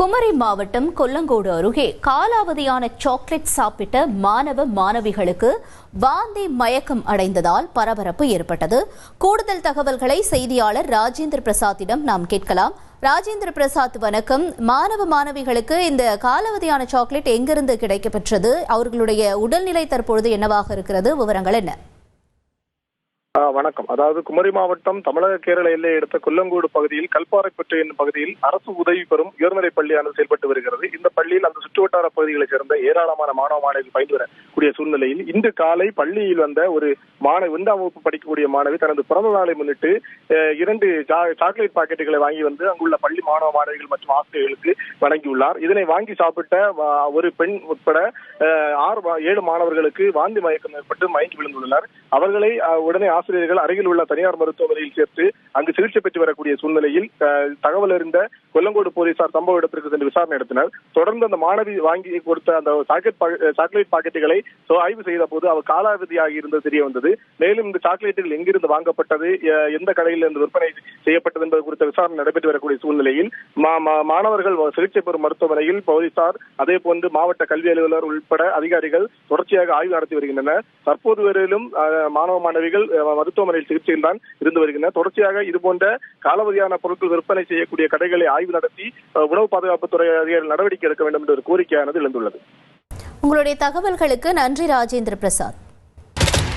குமரி மாவட்டம் கொல்லங்கோடு அருகே காலாவதியான சாக்லேட் சாப்பிட்ட மாணவ மாணவிகளுக்கு வாந்தி மயக்கம் அடைந்ததால் பரபரப்பு ஏற்பட்டது. கூடுதல் தகவல்களை செய்தியாளர் ராஜேந்திர பிரசாத்திடம் நாம் கேட்கலாம். ராஜேந்திர பிரசாத் வணக்கம். மாணவ மாணவிகளுக்கு இந்த காலாவதியான சாக்லேட் எங்கிருந்து கிடைக்கப்பெற்றது? அவர்களுடைய உடல்நிலை தற்பொழுது என்னவாக இருக்கிறது? விவரங்கள் என்ன? வணக்கம். அதாவது குமரி மாவட்டம் தமிழக கேரள எல்லை எடுத்த கொல்லங்கோடு பகுதியில் கல்பாறைப்பட்டு என்னும் பகுதியில் அரசு உதவி பெறும் உயர்நிலைப் பள்ளியானது செயல்பட்டு வருகிறது. இந்த பள்ளியில் அந்த சுற்றுவட்டார பகுதிகளைச் சேர்ந்த ஏராளமான மாணவ மாணவிகள் பயின்று வரக்கூடிய சூழ்நிலையில் இன்று காலை பள்ளியில் வந்த ஒரு மாணவி இரண்டாம் வகுப்பு படிக்கக்கூடிய மாணவி தனது பிறந்த நாளை முன்னிட்டு இரண்டு சா- சாக்லேட் பாக்கெட்டுகளை வாங்கி வந்து அங்குள்ள பள்ளி மாணவ மாணவிகள் மற்றும் ஆசிரியர்களுக்கு வழங்கியுள்ளார். இதனை வாங்கி சாப்பிட்ட ஒரு பெண் உட்பட ஆறு ஏழு மாணவர்களுக்கு வாந்தி மயக்கம் ஏற்பட்டு மயங்கி விழுந்துள்ளனர். அவர்களை உடனே ஆசிரியர்கள் அருகில் உள்ள தனியார் மருத்துவமனையில் சேர்த்து அங்கு சிகிச்சை பெற்று வரக்கூடிய சூழ்நிலையில் தகவல் அறிந்த கொல்லங்கோடு போலீசார் சம்பவ இடத்திற்கு சென்று விசாரணை நடத்தினர். தொடர்ந்து அந்த மாணவி வாங்கி கொடுத்த அந்த சாக்லேட் சாக்லேட் பாக்கெட்டுகளை ஆய்வு செய்த போது அவர் காலாவதியாகி இருந்தது தெரிய வந்தது. மேலும் இந்த சாக்லேட்டுகள் எங்கிருந்து வாங்கப்பட்டது எந்த கடையில் இருந்து விற்பனை செய்யப்பட்டது என்பது குறித்த விசாரணை நடைபெற்று வரக்கூடிய சூழ்நிலையில் மா- மா- மாணவர்கள் சிகிச்சை பெறும் மருத்துவமனையில் போலீசார் அதே போன்று மாவட்ட கல்வி அலுவலர் உட்பட அதிகாரிகள் தொடர்ச்சியாக ஆய்வு நடத்தி வருகின்றனர். தற்போது வரையிலும் மாணவ மாணவிகள் மருத்துவமனையில் சிகிச்சையில் தான் இருந்து வருகின்றன தொடர்ச்சியாக இதுபோன்ற காலவதியான பொருட்கள் விற்பனை செய்யக்கூடிய கடைகளை ஆய்வு நடத்தி உணவு பாதுகாப்புத்துறை அதிகாரிகள் நடவடிக்கை எடுக்க வேண்டும் என்ற ஒரு கோரிக்கையானது எழுந்துள்ளது. உங்களுடைய தகவல்களுக்கு நன்றி ராஜேந்திர பிரசாத்.